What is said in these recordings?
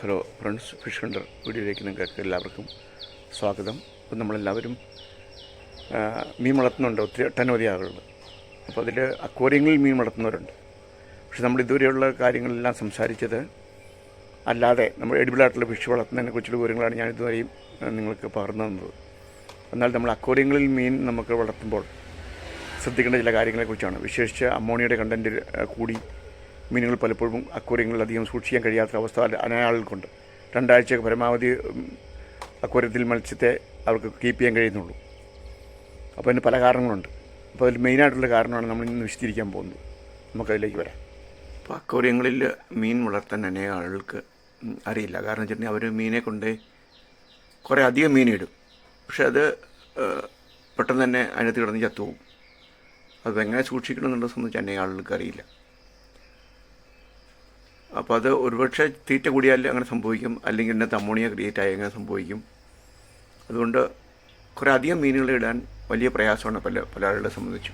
Hello friends fish Hunter വീഡിയോയിലേക്ക് നിങ്ങൾക്ക് എല്ലാവർക്കും സ്വാഗതം. ഇപ്പം നമ്മളെല്ലാവരും മീൻ വളർത്തുന്നുണ്ട്. ഒത്തിരി ഒട്ടനവധി ആളുകൾ അപ്പോൾ അതിൽ അക്വേറിയങ്ങളിൽ മീൻ വളർത്തുന്നവരുണ്ട്. പക്ഷെ നമ്മൾ ഇതുവരെയുള്ള കാര്യങ്ങളെല്ലാം സംസാരിച്ചത് അല്ലാതെ നമ്മൾ എഡിബിളായിട്ടുള്ള ഫിഷ് വളർത്തുന്നതിനെ കുറിച്ചുള്ള വിവരങ്ങളാണ് ഞാൻ ഇതുവരെയും നിങ്ങൾക്ക് പകർന്നു തന്നത്. എന്നാൽ നമ്മൾ അക്വേറിയങ്ങളിൽ മീൻ നമുക്ക് വളർത്തുമ്പോൾ ശ്രദ്ധിക്കേണ്ട ചില കാര്യങ്ങളെക്കുറിച്ചാണ്. വിശേഷിച്ച് അമോണിയയുടെ കണ്ടന്റ് കൂടി മീനുകൾ പലപ്പോഴും അക്വര്യങ്ങളിൽ അധികം സൂക്ഷിക്കാൻ കഴിയാത്ത അവസ്ഥ അനയാളുകൾക്കുണ്ട് രണ്ടാഴ്ച പരമാവധി അക്വര്യത്തിൽ മത്സ്യത്തെ അവർക്ക് കീപ്പ് ചെയ്യാൻ കഴിയുന്നുള്ളൂ. അപ്പോൾ അതിന് പല കാരണങ്ങളുണ്ട്. അപ്പോൾ അതിൽ മെയിനായിട്ടുള്ള കാരണമാണ് നമ്മൾ ഇന്ന് വിശദീകരിക്കാൻ പോകുന്നത്. നമുക്കതിലേക്ക് വരാം. അപ്പോൾ അക്വര്യങ്ങളിൽ മീൻ വളർത്താൻ അനേക ആളുകൾക്ക് അറിയില്ല. കാരണം വെച്ചിട്ടുണ്ടെങ്കിൽ അവർ മീനെ കൊണ്ട് കുറേ അധികം മീനിടും പക്ഷെ അത് പെട്ടെന്ന് തന്നെ അതിനകത്ത് കിടന്ന് ചത്തുപോകും. അത് എങ്ങനെ സൂക്ഷിക്കണമെന്നുള്ളത് സംബന്ധിച്ച് അനേക ആളുകൾക്ക് അറിയില്ല. അപ്പോൾ അത് ഒരുപക്ഷെ തീറ്റ കൂടിയാൽ അങ്ങനെ സംഭവിക്കും. അല്ലെങ്കിൽ ഇതിനകത്ത് അമോണിയ ക്രിയേറ്റ് ആയി അങ്ങനെ സംഭവിക്കും. അതുകൊണ്ട് കുറേ അധികം മീനുകൾ ഇടാൻ വലിയ പ്രയാസമാണ് പല പല ആളുകളെ സംബന്ധിച്ചു.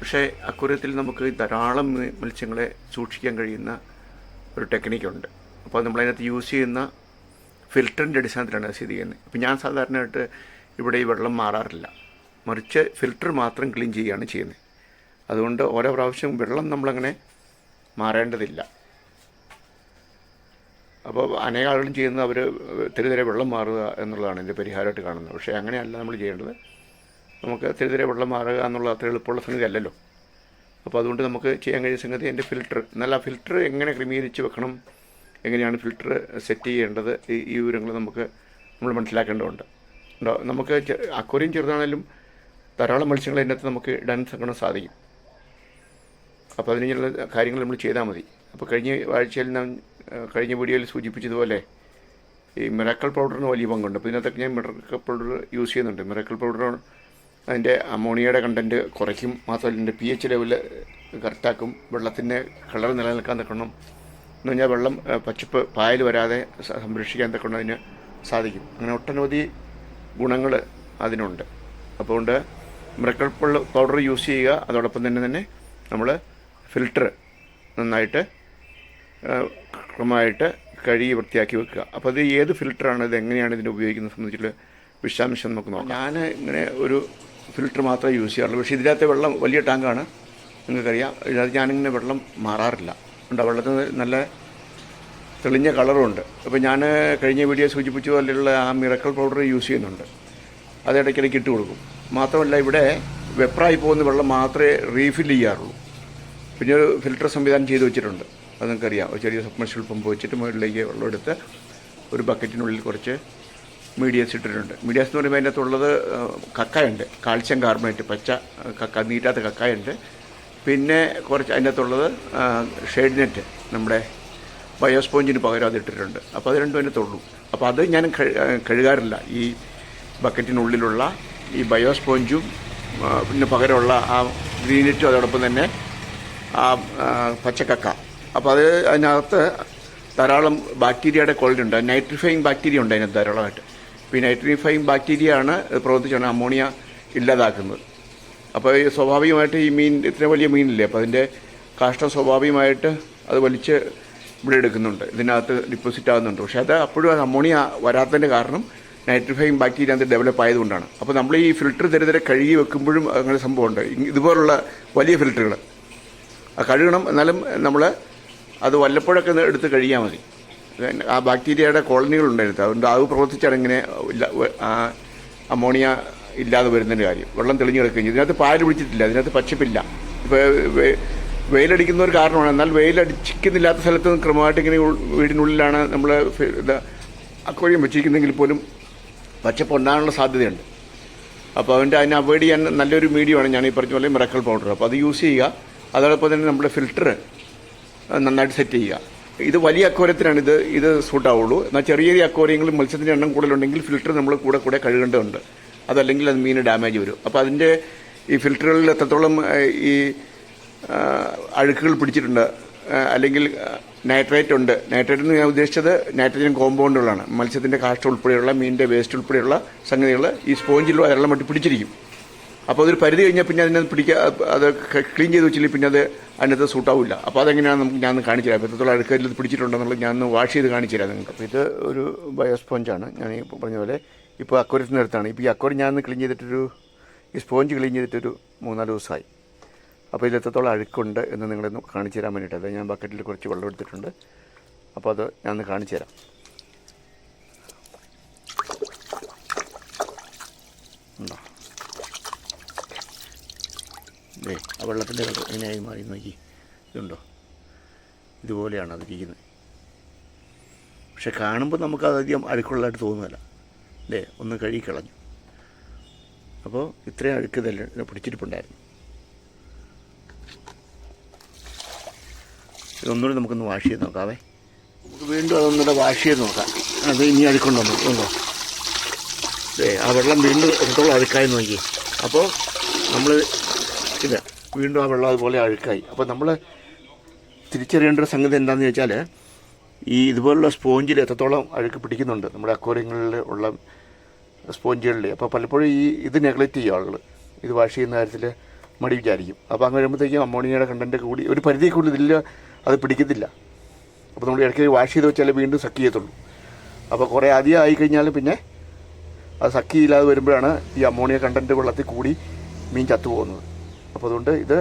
പക്ഷേ അക്വരത്തിൽ നമുക്ക് ധാരാളം മത്സ്യങ്ങളെ സൂക്ഷിക്കാൻ കഴിയുന്ന ഒരു ടെക്നിക്കുണ്ട്. അപ്പോൾ നമ്മളതിനകത്ത് യൂസ് ചെയ്യുന്ന ഫിൽറ്ററിന്റെ അടിസ്ഥാനത്തിലാണ് സ്ഥിതി ചെയ്യുന്നത്. അപ്പോൾ ഞാൻ സാധാരണയായിട്ട് ഇവിടെ ഈ വെള്ളം മാറാറില്ല. മറിച്ച് ഫിൽറ്റർ മാത്രം ക്ലീൻ ചെയ്യുകയാണ് ചെയ്യുന്നത്. അതുകൊണ്ട് ഓരോ പ്രാവശ്യം വെള്ളം നമ്മളങ്ങനെ മാറേണ്ടതില്ല. അപ്പോൾ അനേക ആളുകളും ചെയ്യുന്നത് അവർ തെരുതെരെ വെള്ളം മാറുക എന്നുള്ളതാണ് ഇതിന്റെ പരിഹാരമായിട്ട് കാണുന്നത്. പക്ഷേ അങ്ങനെയല്ല നമ്മൾ ചെയ്യേണ്ടത്. നമുക്ക് തെരുതെരെ വെള്ളം മാറുക എന്നുള്ള അത്ര എളുപ്പമുള്ള സംഗതി അല്ലല്ലോ. അപ്പോൾ അതുകൊണ്ട് നമുക്ക് ചെയ്യാൻ കഴിയുന്ന സംഗതി എന്റെ ഫിൽറ്റർ എന്നാൽ ആ ഫിൽറ്റർ എങ്ങനെ ക്രമീകരിച്ച് വെക്കണം? എങ്ങനെയാണ് ഫിൽറ്റർ സെറ്റ് ചെയ്യേണ്ടത്? ഈ ഈ വിവരങ്ങൾ നമുക്ക് നമ്മൾ മനസ്സിലാക്കേണ്ടതുണ്ട്. ഉണ്ടോ? നമുക്ക് അക്വറിയം ചെറുതാണെങ്കിലും ധാരാളം മത്സ്യങ്ങൾ അതിനകത്ത് നമുക്ക് ഇടാൻ സാധിക്കും. അപ്പോൾ അതിനുള്ള കാര്യങ്ങൾ നമ്മൾ ചെയ്താൽ മതി. അപ്പോൾ കഴിഞ്ഞ ആഴ്ചയിൽ ഞാൻ കഴിഞ്ഞ വീഡിയോയിൽ സൂചിപ്പിച്ചതുപോലെ ഈ മിറാക്കൽ പൗഡറിന് വലിയ പങ്കുണ്ട്. അപ്പോൾ ഇതിനകത്തൊക്കെ ഞാൻ മിറാക്കൽ പൗഡർ യൂസ് ചെയ്യുന്നുണ്ട്. മിറാക്കൽ പൗഡർ അതിന്റെ അമോണിയയുടെ കണ്ടന്റ് കുറയ്ക്കും. മാത്രമല്ല ഇതിന്റെ പി എച്ച് ലെവൽ കറക്റ്റാക്കും വെള്ളത്തിന്റെ കളർ നിലനിൽക്കാൻ തക്കണം എന്ന് പറഞ്ഞാൽ വെള്ളം പച്ചപ്പ് പായൽ വരാതെ സംരക്ഷിക്കാൻ തക്കണം അതിന് സാധിക്കും. അങ്ങനെ ഒട്ടനവധി ഗുണങ്ങൾ അതിനുണ്ട്. അപ്പോണ്ട് കൊണ്ട് മിറക്കൽ പൗഡർ യൂസ് ചെയ്യുക. അതോടൊപ്പം തന്നെ തന്നെ നമ്മൾ ഫിൽട്ടർ നന്നായിട്ട് ക്രമമായിട്ട് കഴുകി വൃത്തിയാക്കി വെക്കുക. അപ്പോൾ അത് ഏത് ഫിൽറ്ററാണ് ഇത് എങ്ങനെയാണ് ഇതിനെ ഉപയോഗിക്കുന്നത് സംബന്ധിച്ചിട്ടുള്ള വിശദാംശം നമുക്ക് നോക്കാം. ഞാൻ ഇങ്ങനെ ഒരു ഫിൽറ്റർ മാത്രമേ യൂസ് ചെയ്യാറുള്ളൂ. പക്ഷേ ഇതിനകത്തെ വെള്ളം വലിയ ടാങ്കാണ്. നിങ്ങൾക്കറിയാം. ഇതിനകത്ത് ഞാനിങ്ങനെ വെള്ളം മാറാറില്ല. ഉണ്ട് വെള്ളത്തിന് നല്ല തെളിഞ്ഞ കളറുണ്ട്. അപ്പോൾ ഞാൻ കഴിഞ്ഞ വീഡിയോ സൂചിപ്പിച്ച പോലെയുള്ള ആ മിറക്കൽ പൗഡർ യൂസ് ചെയ്യുന്നുണ്ട്. അത് ഇടയ്ക്കിടയ്ക്ക് ഇട്ട് കൊടുക്കും. മാത്രമല്ല ഇവിടെ വെപ്രായി പോകുന്ന വെള്ളം മാത്രമേ റീഫിൽ ചെയ്യാറുള്ളൂ. പിന്നെ ഒരു ഫിൽട്ടർ സംവിധാനം ചെയ്തു വെച്ചിട്ടുണ്ട്. അത് നിങ്ങൾക്കറിയാം ഒരു ചെറിയ സബ്മർഷ്യൽ പമ്പ് വെച്ചിട്ട് മുകളിലേക്ക് വെള്ളം എടുത്ത് ഒരു ബക്കറ്റിനുള്ളിൽ കുറച്ച് മീഡിയസ് ഇട്ടിട്ടുണ്ട്. മീഡിയസ് എന്ന് പറയുമ്പോൾ ആ, കക്കയുണ്ട്. കാൽസ്യം കാർബണേറ്റ് പച്ച കക്ക നീറ്റാത്ത കക്കയുണ്ട്. പിന്നെ കുറച്ച് അതിന്റെ അകത്തുള്ളത് ഷെയ്ഡ് നെറ്റ് നമ്മുടെ ബയോസ്പോഞ്ചിന് പകരം അത് ഇട്ടിട്ടുണ്ട്. അപ്പോൾ അത് രണ്ടും അതിനകത്തുള്ളൂ. അപ്പോൾ അത് ഞാൻ കഴുകാറില്ല. ഈ ബക്കറ്റിനുള്ളിലുള്ള ഈ ബയോസ്പോഞ്ചും പിന്നെ പകരമുള്ള ആ ഗ്രീനെറ്റും അതോടൊപ്പം തന്നെ ആ, പച്ചക്കക്ക. അപ്പോൾ അത് അതിനകത്ത് ധാരാളം ബാക്ടീരിയയുടെ ക്വാളിറ്റി ഉണ്ട് നൈട്രിഫൈങ് ബാക്ടീരിയ ഉണ്ട് അതിനകത്ത് ധാരാളമായിട്ട്. ഈ നൈട്രിഫൈങ് ബാക്ടീരിയ ആണ് പ്രവർത്തിച്ചാണ് അമോണിയ ഇല്ലാതാക്കുന്നത്. അപ്പോൾ ഈ സ്വാഭാവികമായിട്ട് ഈ മീൻ ഇത്ര വലിയ മീനില്ലേ അപ്പോൾ അതിന്റെ കാഷ്ടം സ്വാഭാവികമായിട്ട് അത് വലിച്ച് ഇവിടെ എടുക്കുന്നുണ്ട്. ഇതിനകത്ത് ഡിപ്പോസിറ്റ് ആകുന്നുണ്ട്. പക്ഷേ അത് അപ്പോഴും അമോണിയ വരാത്തതിന്റെ കാരണം നൈട്രിഫൈം ബാക്ടീരിയ അത് ഡെവലപ്പ് ആയതുകൊണ്ടാണ്. അപ്പോൾ നമ്മൾ ഈ ഫിൽറ്റർ തരുതരെ കഴുകി വെക്കുമ്പോഴും അങ്ങനെ സംഭവമുണ്ട്. ഇതുപോലുള്ള വലിയ ഫിൽറ്ററുകൾ കഴുകണം. എന്നാലും നമ്മൾ അത് വല്ലപ്പോഴൊക്കെ എടുത്ത് കഴിയാൽ മതി. ആ ബാക്ടീരിയയുടെ കോളനികളുണ്ടായിരുന്നു അതുകൊണ്ട് അത് പ്രവർത്തിച്ചാണ് ആ അമോണിയ ഇല്ലാതെ വരുന്നതിന്റെ കാര്യം. വെള്ളം തെളിഞ്ഞു കിടക്കുകയും ഇതിനകത്ത് പാൽ പിടിച്ചിട്ടില്ല അതിനകത്ത് പച്ചപ്പില്ല ഇപ്പോൾ വെയിലടിക്കുന്ന ഒരു കാരണമാണ്. എന്നാൽ വെയിലടിച്ചിക്കുന്നില്ലാത്ത സ്ഥലത്ത് ക്രമമായിട്ട് ഇങ്ങനെ വീടിനുള്ളിലാണ് നമ്മൾ അക്വറിയം വെച്ചിരിക്കുന്നെങ്കിൽ പോലും പച്ചപ്പ് ഉണ്ടാകാനുള്ള സാധ്യതയുണ്ട്. അപ്പോൾ അതിന്റെ അതിനെ അവോയ്ഡ് ചെയ്യാൻ നല്ലൊരു മീഡിയമാണ് ഞാൻ ഈ പറഞ്ഞ പോലെ മിറക്കൽ പൗഡർ. അപ്പോൾ അത് യൂസ് ചെയ്യുക. അതോടൊപ്പം തന്നെ നമ്മുടെ ഫിൽറ്റർ നന്നായിട്ട് സെറ്റ് ചെയ്യുക. ഇത് വലിയ അക്വരത്തിനാണ് ഇത് ഇത് സൂട്ടാവുള്ളൂ എന്നാൽ ചെറിയ ചെറിയ അക്വറിയങ്ങളിൽ മത്സ്യത്തിന്റെ എണ്ണം കൂടുതലുണ്ടെങ്കിൽ ഫിൽറ്റർ നമ്മൾ കൂടെ കൂടെ കഴുകേണ്ടതുണ്ട്. അതല്ലെങ്കിൽ അത് മീന് ഡാമേജ് വരും. അപ്പോൾ അതിന്റെ ഈ ഫിൽറ്ററുകളിൽ എത്രത്തോളം ഈ അഴുക്കുകൾ പിടിച്ചിട്ടുണ്ട് അല്ലെങ്കിൽ നൈട്രേറ്റ് ഉണ്ട്. നൈട്രേറ്റ് എന്ന് ഞാൻ ഉദ്ദേശിച്ചത് നൈട്രജൻ കോമ്പൗണ്ടുകളാണ് മത്സ്യത്തിന്റെ കാഷ്ടം ഉൾപ്പെടെയുള്ള മീനിന്റെ വേസ്റ്റ് ഉൾപ്പെടെയുള്ള സംഗതികൾ ഈ സ്പോഞ്ചിൽ വെള്ളം മറ്റു പിടിച്ചിരിക്കും. അപ്പോൾ അതൊരു പരിധി കഴിഞ്ഞാൽ പിന്നെ അതിനെ പിടിക്കുക അത് ക്ലീൻ ചെയ്ത് വെച്ചില്ലെങ്കിൽ പിന്നെ അത് അതിനകത്ത് സൂട്ടാവില്ല അപ്പോൾ അതെങ്ങനെയാണ് നമുക്ക് ഞാൻ കാണിച്ചു തരാം. എത്രത്തോളം അഴുക്കയിൽ ഇത് പിടിച്ചിട്ടുണ്ടെന്നുള്ളത് ഞാൻ വാഷ് ചെയ്ത് കാണിച്ചു തരാം നിങ്ങൾക്ക്. അപ്പോൾ ഇത് ഒരു ബയോ സ്പോഞ്ചാണ് ഞാൻ ഈ പറഞ്ഞ പോലെ ഇപ്പോൾ അക്വരത്തിന്റെ അടുത്താണ്. ഇപ്പോൾ ഈ അക്വരം ഞാൻ ക്ലീൻ ചെയ്തിട്ടൊരു ഈ സ്പോഞ്ച് ക്ലീൻ ചെയ്തിട്ടൊരു മൂന്നാൽ ദിവസമായി. അപ്പോൾ ഇതിൽ എത്രത്തോളം അഴുക്കുണ്ട് എന്ന് നിങ്ങളൊന്ന് കാണിച്ചു തരാൻ വേണ്ടിയിട്ട്. അത് ഞാൻ ബക്കറ്റിൽ കുറച്ച് വെള്ളം എടുത്തിട്ടുണ്ട്. അപ്പോൾ അത് ഞാൻ കാണിച്ചു തരാം. ഉണ്ടോ? ദേ ആ വെള്ളത്തിന്റെ കളർ എങ്ങനെയായി മാറി. നോക്കി. ഇതുണ്ടോ? ഇതുപോലെയാണ് അതിരിക്കുന്നത് പക്ഷെ കാണുമ്പോൾ നമുക്ക് അധികം അഴുക്കുള്ളതായിട്ട് തോന്നുന്നില്ല. അല്ലേ ഒന്ന് കഴുകി കളഞ്ഞു. അപ്പോൾ ഇത്രയും അഴുക്ക് ഇതെല്ലാം പിടിച്ചിരിപ്പുണ്ടായിരുന്നു. ഇതൊന്നുകൂടി നമുക്കൊന്ന് വാഷ് ചെയ്ത് നോക്കാവേ. നമുക്ക് വീണ്ടും അതൊന്നുകൂടെ വാഷ് ചെയ്ത് നോക്കാം. അത് ഇനി അഴുക്കുണ്ടോ ഏ ആ വെള്ളം വീണ്ടും എത്രത്തോളം അഴുക്കായി നോക്കി. അപ്പോൾ നമ്മൾ ഇത് വീണ്ടും ആ വെള്ളം അതുപോലെ അഴുക്കായി. അപ്പോൾ നമ്മൾ തിരിച്ചറിയേണ്ട ഒരു സംഗതി എന്താണെന്ന് ചോദിച്ചാൽ ഈ ഇതുപോലുള്ള സ്പോഞ്ചിൽ എത്രത്തോളം അഴുക്ക് പിടിക്കുന്നുണ്ട്? നമ്മുടെ അക്വോറിയങ്ങളിൽ ഉള്ള സ്പോഞ്ചുകളിൽ അപ്പോൾ പലപ്പോഴും ഈ ഇത് നെഗ്ലക്റ്റ് ചെയ്യും ആളുകൾ ഇത് വാഷ് ചെയ്യുന്ന കാര്യത്തിൽ മടി വിചാരിക്കും. അപ്പോൾ അങ്ങനെ വരുമ്പോഴത്തേക്കും അമോണിയയുടെ കണ്ടന്റ് കൂടി ഒരു പരിധി കൂടി ഇതിൽ അത് പിടിക്കത്തില്ല. അപ്പോൾ നമ്മൾ ഇടയ്ക്ക് വാഷ് ചെയ്ത് വെച്ചാൽ വീണ്ടും സക്ക് ചെയ്യത്തുള്ളൂ. അപ്പോൾ കുറേ അധികം ആയി കഴിഞ്ഞാൽ പിന്നെ അത് സക്ക് ചെയ്യില്ലാതെ വരുമ്പോഴാണ് ഈ അമോണിയ കണ്ടന്റ് വെള്ളത്തിൽ കൂടി മീൻ ചത്തുപോകുന്നത്. അപ്പോൾ അതുകൊണ്ട് ഇത്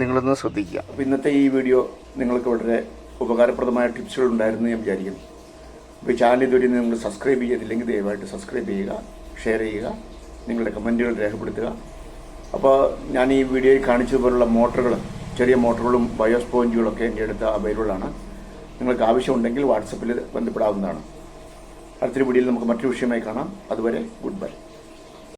നിങ്ങളൊന്ന് ശ്രദ്ധിക്കുക. അപ്പോൾ ഇന്നത്തെ ഈ വീഡിയോ നിങ്ങൾക്ക് വളരെ ഉപകാരപ്രദമായ ടിപ്സുകൾ ഉണ്ടായിരുന്നു ഞാൻ വിചാരിക്കുന്നു. അപ്പോൾ ചാനൽ ഇതുവരെ നിങ്ങൾ സബ്സ്ക്രൈബ് ചെയ്തില്ലെങ്കിൽ ദയവായിട്ട് സബ്സ്ക്രൈബ് ചെയ്യുക ഷെയർ ചെയ്യുക നിങ്ങളുടെ കമന്റുകൾ രേഖപ്പെടുത്തുക. അപ്പോൾ ഞാൻ ഈ വീഡിയോയിൽ കാണിച്ചതുപോലുള്ള മോട്ടറുകൾ ചെറിയ മോട്ടറുകളും ബയോസ്പോഞ്ചുകളൊക്കെ എന്റെ അടുത്ത് അവൈലബിൾ ആണ്. നിങ്ങൾക്ക് ആവശ്യമുണ്ടെങ്കിൽ വാട്സപ്പിൽ ബന്ധപ്പെടാവുന്നതാണ്. അടുത്തൊരു വീഡിയോയിൽ നമുക്ക് മറ്റൊരു വിഷയമായി കാണാം. അതുവരെ ഗുഡ് ബൈ.